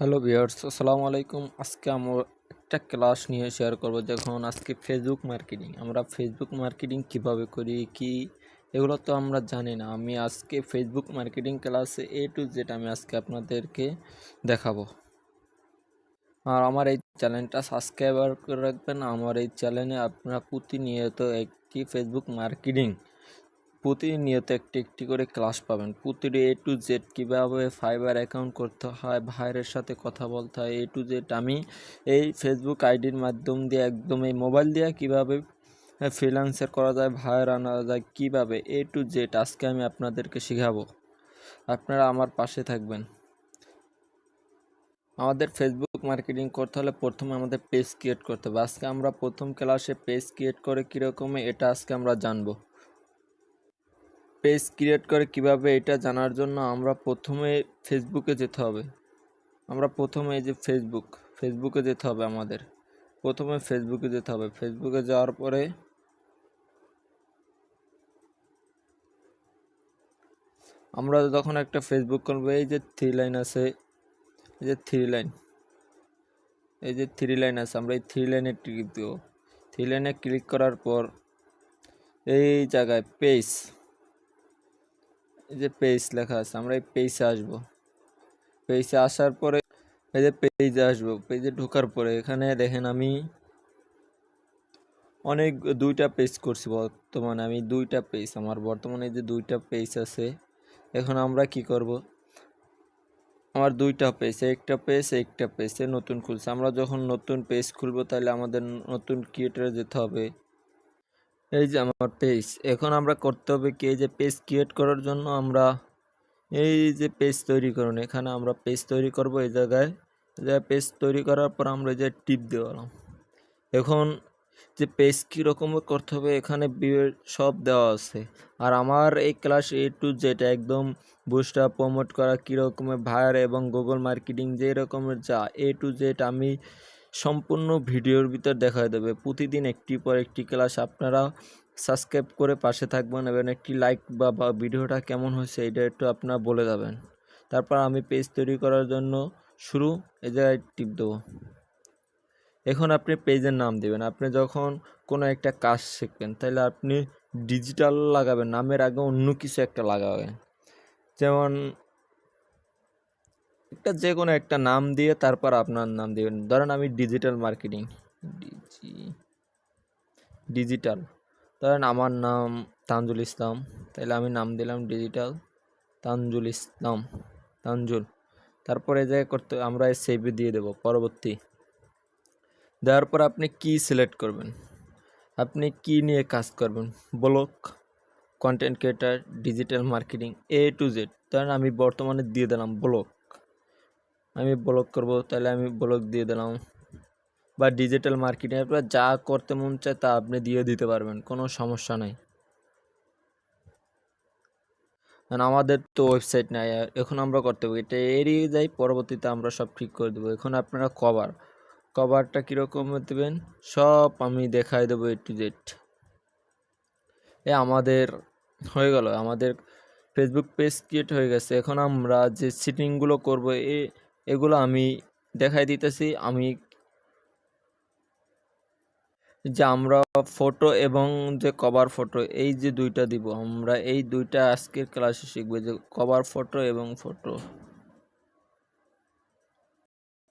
Hello viewers, আসসালামু আলাইকুম। আজকে আমরা একটা ক্লাস নিয়ে শেয়ার করব দেখুন আজকে ফেসবুক মার্কেটিং আমরা ফেসবুক মার্কেটিং কীভাবে করি, কি এগুলো তো আমরা জানি না। আমি আজকে ফেসবুক মার্কেটিং ক্লাসে এ টু জেড আমি আজকে আপনাদেরকে দেখাবো। আর আমার এই চ্যানেলটা সাবস্ক্রাইবার করে রাখবেন। আমার এই চ্যানেলে আপনারা প্রতিনিয়ত একটি ফেসবুক মার্কেটিং প্রতিনিয়ত একটি একটি করে ক্লাস পাবেন। প্রতিটি এ টু জেড কীভাবে ফাইবার অ্যাকাউন্ট করতে হয়, ভাইয়ের সাথে কথা বলতে হয় এ টু জেড আমি এই ফেসবুক আইডির মাধ্যম দিয়ে একদম এই মোবাইল দিয়ে কীভাবে ফ্রিল্যান্সার করা যায়, ভাইয়ের আনা যায়, কীভাবে এ টু জেড আজকে আমি আপনাদেরকে শেখাবো। আপনারা আমার পাশে থাকবেন। আমাদের ফেসবুক মার্কেটিং করতে হলে প্রথমে আমাদের পেজ ক্রিয়েট করতে হবে। আজকে আমরা প্রথম ক্লাসে পেজ ক্রিয়েট করে কীরকম এটা আজকে আমরা জানব। পেজ ক্রিয়েট করে কীভাবে এটা জানার জন্য আমরা প্রথমে ফেসবুকে যেতে হবে। আমরা প্রথমে এই যে ফেসবুক, ফেসবুকে যেতে হবে আমাদের। প্রথমে ফেসবুকে যেতে হবে। ফেসবুকে যাওয়ার পরে আমরা যখন একটা ফেসবুক করব এই যে থ্রি লাইন আছে, এই যে থ্রি লাইন এই যে থ্রি লাইন আছে, আমরা এই থ্রি লাইনে ক্লিক দেবো। থ্রি লাইনে ক্লিক করার পর এই জায়গায় পেজ এই যে পেজ লেখা আছে, আমরা এই পেজে আসব। পেজে আসার পরে এই যে পেজে আসব। পেজে ঢোকার পরে এখানে দেখেন আমি অনেক, দুইটা পেজ করছি বর্তমানে। আমি দুইটা পেজ আমার বর্তমানে যে দুইটা পেজ আছে, এখন আমরা কি করব? আমার দুইটা পেজ একটা পেজ একটা পেজে নতুন খুলছে। আমরা যখন নতুন পেজ খুলবো, তাহলে আমাদের নতুন ক্রিয়েটারে যেতে হবে। এই যে আমার পেজ এখন আমরা করতে হবে কি, এই যে পেজ ক্রিয়েট করার জন্য আমরা এই যে পেজ তৈরি করুন। এখানে আমরা পেজ তৈরি করব এই জায়গায়। যে পেজ তৈরি করার পর আমরা যে টিপ দেওয়ালাম এখন যে পেজ কীরকম করতে হবে, এখানে সব দেওয়া আছে। আর আমার এই ক্লাস এ টু জেড একদম বুস্টার প্রমোট করা কীরকমের ভায়ার এবং গুগল মার্কেটিং যে রকমের যা এ টু জেড আমি সম্পূর্ণ ভিডিওর ভিতর দেখা দেবে। প্রতিদিন একটি পর একটি ক্লাস। আপনারা সাবস্ক্রাইব করে পাশে থাকবেন এবং একটি লাইক বা ভিডিওটা কেমন হয়েছে এটা একটু আপনারা বলে যাবেন। তারপর আমি পেজ তৈরি করার জন্য শুরু এ জায়গায় টিপ দেবো। এখন আপনি পেজের নাম দেবেন। আপনি যখন কোনো একটা কাজ শিখবেন, তাহলে আপনি ডিজিটাল লাগাবেন। নামের আগে অন্য কিছু একটা লাগাবেন। যেমন একটা যে কোনো একটা নাম দিয়ে তারপর আপনার নাম দিবেন। ধরেন আমি ডিজিটাল মার্কেটিং ডিজি ডিজিটাল ধরেন আমার নাম তানজুল ইসলাম তাহলে আমি নাম দিলাম ডিজিটাল তানজুল ইসলাম, তানজুল। তারপরে যে করতে, আমরা সেভে দিয়ে দেব পরবর্তী। দেওয়ার পর আপনি কি সিলেক্ট করবেন? আপনি কি নিয়ে কাজ করবেন? Blog content creator digital marketing A to Z ধরেন আমি বর্তমানে দিয়ে দিলাম ব্লগ। আমি ব্লগ করব, তাহলে আমি ব্লগ দিয়ে দিলাম। বা ডিজিটাল মার্কেটিং আপনার যা করতে মন চায় তা আপনি দিয়ে দিতে পারবেন, কোনো সমস্যা নাই। কারণ আমাদের তো ওয়েবসাইট নাই এখন আমরা করতে পারি, এটা এড়িয়ে যাই, পরবর্তীতে আমরা সব ঠিক করে দেবো। এখন আপনারা কভার কভারটা কীরকম দেবেন, সব আমি দেখাই দেবো এ টু জেড এ আমাদের হয়ে গেল, আমাদের ফেসবুক পেজ ক্রিয়েট হয়ে গেছে। এখন আমরা যে সিটিংগুলো করব, এ এগুলো আমি দেখাই দিতেছি। আমি যে আমরা ফটো এবং যে কভার ফটো এই যে দুইটা দিব। আমরা এই দুইটা আজকের ক্লাসে শিখব যে কভার ফটো এবং ফটো